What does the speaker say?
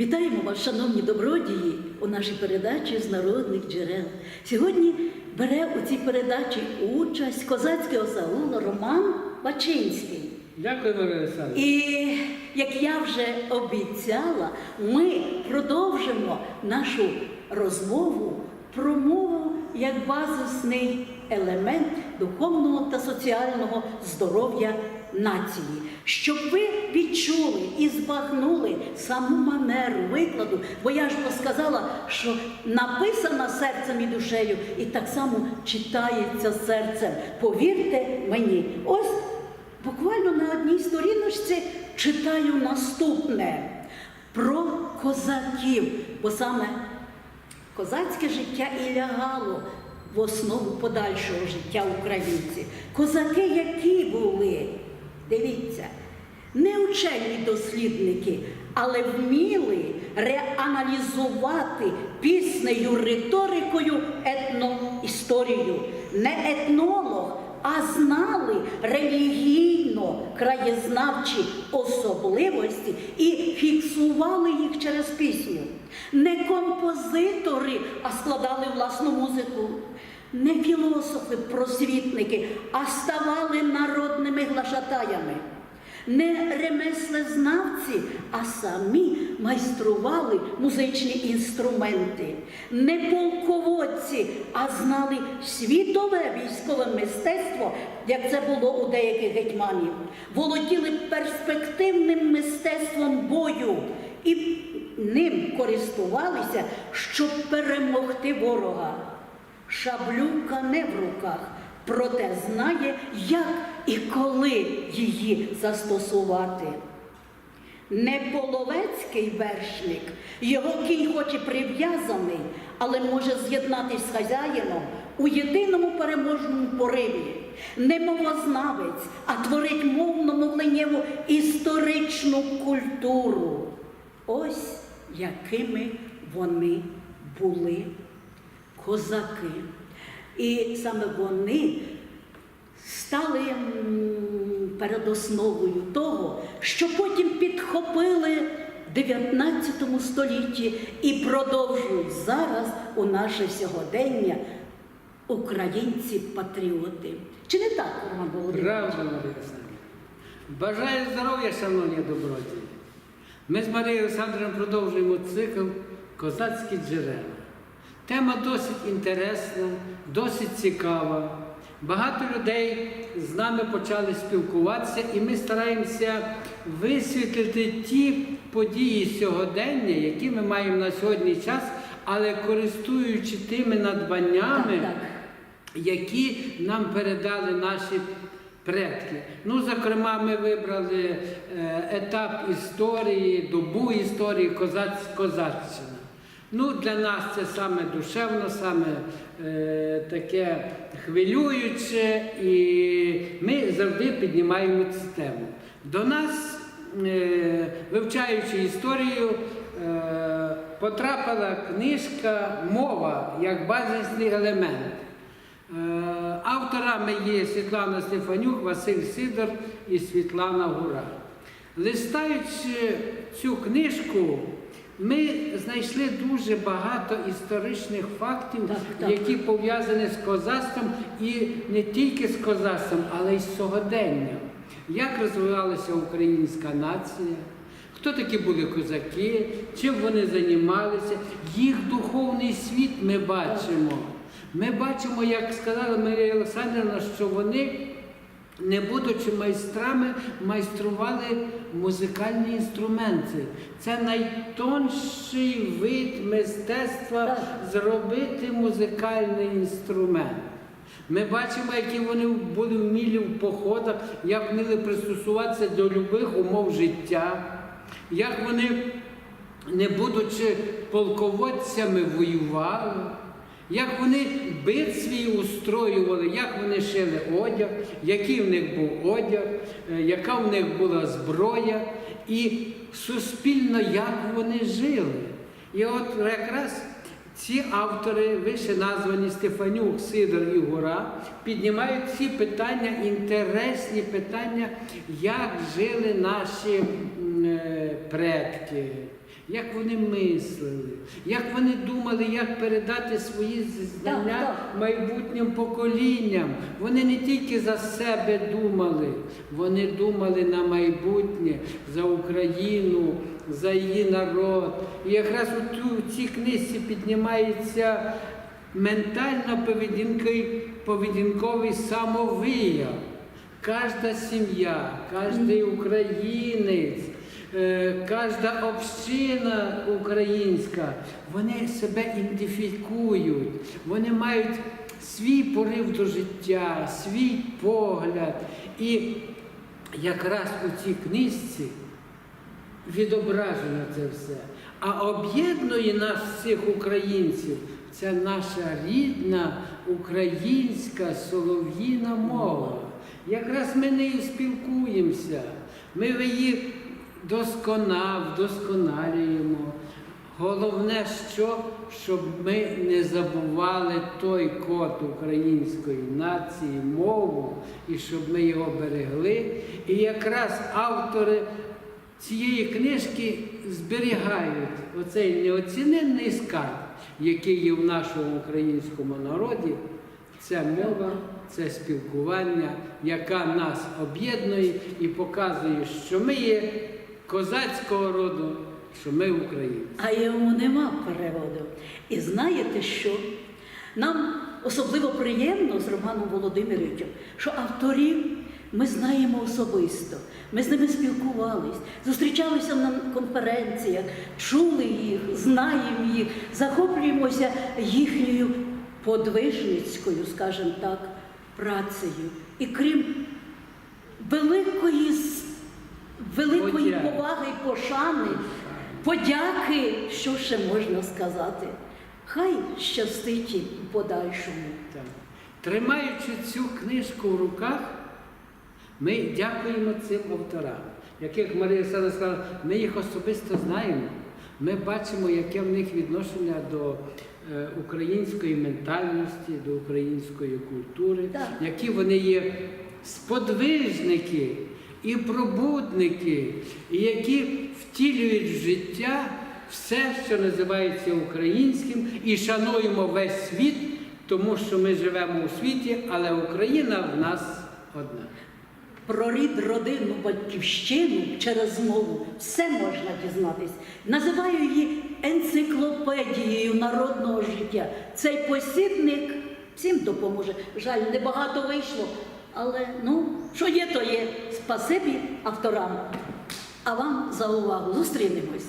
Вітаємо вас, шановні добродії, у нашій передачі з народних джерел. Сьогодні бере у цій передачі участь козацький осаула Роман Бачинський. Дякую, Марія Олександровна. І як я вже обіцяла, ми продовжимо нашу розмову про мову як базисний елемент духовного та соціального здоров'я нації, щоб ви відчули і збагнули саму манеру викладу, бо я ж сказала, що написана серцем і душею, і так само читається серцем. Повірте мені, ось Буквально на одній сторіночці читаю наступне про козаків, бо саме козацьке життя і лягало в основу подальшого життя українців. Козаки, які були, дивіться, не учені дослідники, але вміли реаналізувати піснею риторикою етноісторію. Не етнолог, а знали релігійно краєзнавчі особливості і фіксували їх через пісню. Не композитори, а складали власну музику. Не філософи, просвітники, а ставали народними глашатаями. Не ремеслезнавці, а самі майстрували музичні інструменти. Не полководці, а знали світове військове мистецтво, як це було у деяких гетьманів. Володіли перспективним мистецтвом бою і ним користувалися, щоб перемогти ворога. Шаблюка не в руках, проте знає, як і коли її застосувати. Не половецький вершник, його кінь хоч і прив'язаний, але може з'єднатись з хазяїном у єдиному переможному пориві. Не мовознавець, а творить мовно-мовленнєву історичну культуру. Ось якими вони були козаки. І саме вони стали м, передосновою того, що потім підхопили в 19 столітті і продовжують зараз у наше сьогодення українці-патріоти. Чи не так, Роман Володимирович? Правда, Марія. Бажаю здоров'я, шановні добродії. Ми з Марією Олександровною продовжуємо цикл Козацькі джерела. Тема досить інтересна, досить цікава. Багато людей з нами почали спілкуватися, і ми стараємося висвітлити ті події сьогодення, які ми маємо на сьогодні час, але користуючи тими надбаннями, Так, так. які нам передали наші предки. Ну, зокрема, ми вибрали е, етап історії, добу історії козаць, козаччина. Ну, для нас це саме душевно, саме е, таке хвилююче, і ми завжди піднімаємо цю тему. До нас, е, вивчаючи історію, е, потрапила книжка Мова як базисний елемент. Е, Авторами є Світлана Стефанюк, Василь Сидор і Світлана Гура. Листаючи цю книжку, ми знайшли дуже багато історичних фактів, Так, так. які пов'язані з козацтвом і не тільки з козацтвом, але й з сьогоденням. Як розвивалася українська нація, хто такі були козаки, чим вони займалися, їх духовний світ ми бачимо. Ми бачимо, як сказала Марія Олександрівна, що вони, не будучи майстрами, майстрували музикальні інструменти. Це найтонший вид мистецтва зробити музикальний інструмент. Ми бачимо, які вони були вмілі в походах, як вміли пристосуватися до любих умов життя, як вони, не будучи полководцями, воювали, як вони бит свій устроювали, як вони шили одяг, який в них був одяг, е, яка в них була зброя, і суспільно, як вони жили. І от якраз ці автори, вище названі Стефанюк, Сидор і Гура, піднімають ці питання, інтересні питання, як жили наші е, предки, як вони мислили, як вони думали, як передати свої знання майбутнім поколінням. Вони не тільки за себе думали, вони думали на майбутнє, за Україну, за її народ. І якраз у цій книжці піднімається ментально поведінки- поведінковий самовияв. Кожна сім'я, кожен українець, кожна община українська, вони себе ідентифікують, вони мають свій порив до життя, свій погляд. І якраз у цій книжці відображено це все. А об'єднує нас всіх українців це наша рідна українська солов'їна мова. Якраз ми нею спілкуємося, ми її досконав, вдосконалюємо. Головне, що, щоб ми не забували той код української нації, мову, і щоб ми його берегли. І якраз автори цієї книжки зберігають оцей неоціненний скарб, який є в нашому українському народі. Це мова, це спілкування, яка нас об'єднує і показує, що ми є козацького роду, що ми українці. А йому нема переводу. І знаєте що? Нам особливо приємно з Романом Володимировичем, що авторів ми знаємо особисто. Ми з ними спілкувались, зустрічалися на конференціях, чули їх, знаємо їх, захоплюємося їхньою подвижницькою, скажімо так, працею. І крім великої, великої Подяки. поваги і пошани, подяки, що ще можна сказати. Хай щастить у подальшому. Так. Тримаючи цю книжку в руках, ми дякуємо цим авторам. Яких Марія Олександровна сказала, ми їх особисто знаємо. Ми бачимо, яке в них відношення до е, української ментальності, до української культури, Так. які вони є сподвижники і пробудники, які втілюють в життя все, що називається українським, і шануємо весь світ, тому що ми живемо у світі, але Україна в нас одна. Про рід, родину, батьківщину через мову все можна дізнатись. Називаю її енциклопедією народного життя. Цей посібник всім допоможе. Жаль, небагато вийшло, але ну, що є, то є. Спасибі авторам. А вам за увагу. Зустрінемось.